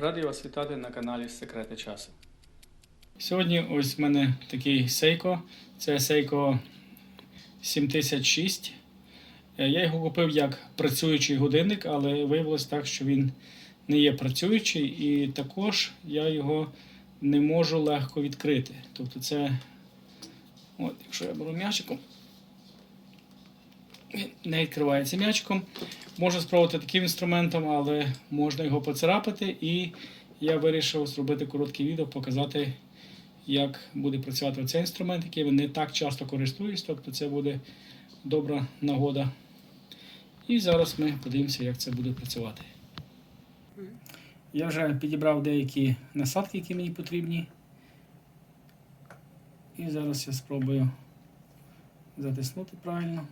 Радий вас вітати на каналі Секрети часу. Сьогодні ось в мене такий Seiko. Це Seiko 7006. Е, Я його купив як працюючий годинник, але виявилось так, що він не є працюючий, і також я його не можу легко відкрити. Тобто, це, от, якщо я беру м'ячиком, не відкривається м'ячиком. Можна спробувати таким інструментом, але можна його поцарапати. І я вирішив зробити коротке відео, показати, як буде працювати цей інструмент, який я не так часто користуюсь, тобто це буде добра нагода. І зараз ми подивимося, як це буде працювати. Я вже підібрав деякі насадки, які мені потрібні. І зараз я спробую затиснути правильно.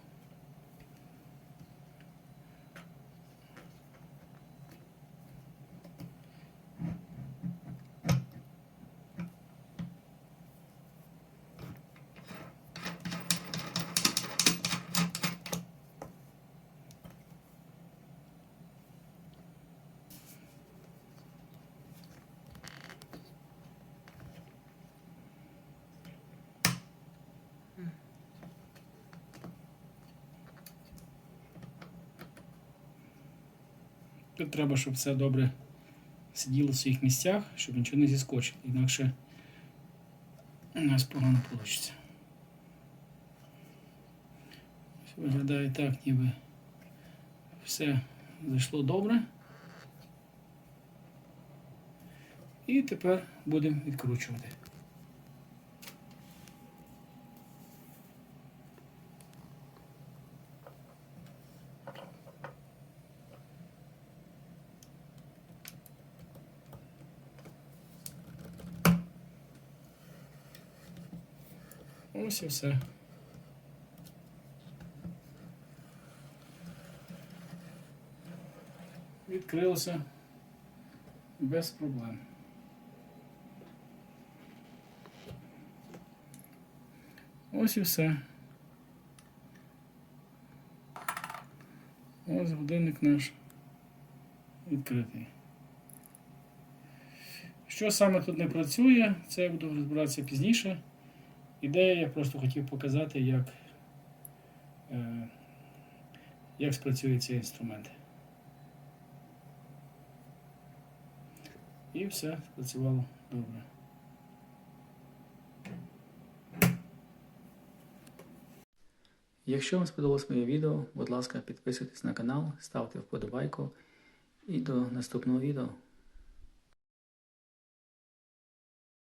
Тут треба, щоб все добре сиділо в своїх місцях, щоб нічого не зіскочило, інакше у нас погано вийде. Виглядає так, ніби все зайшло добре. І тепер будемо відкручувати. Ось і все. Відкрилося без проблем. Ось і все. Ось годинник наш відкритий. Що саме тут не працює, це я буду розбиратися пізніше. Ідея, я просто хотів показати, як, е, як спрацює цей інструмент. І все спрацювало добре. Якщо вам сподобалось моє відео, будь ласка, підписуйтесь на канал, ставте вподобайку і до наступного відео.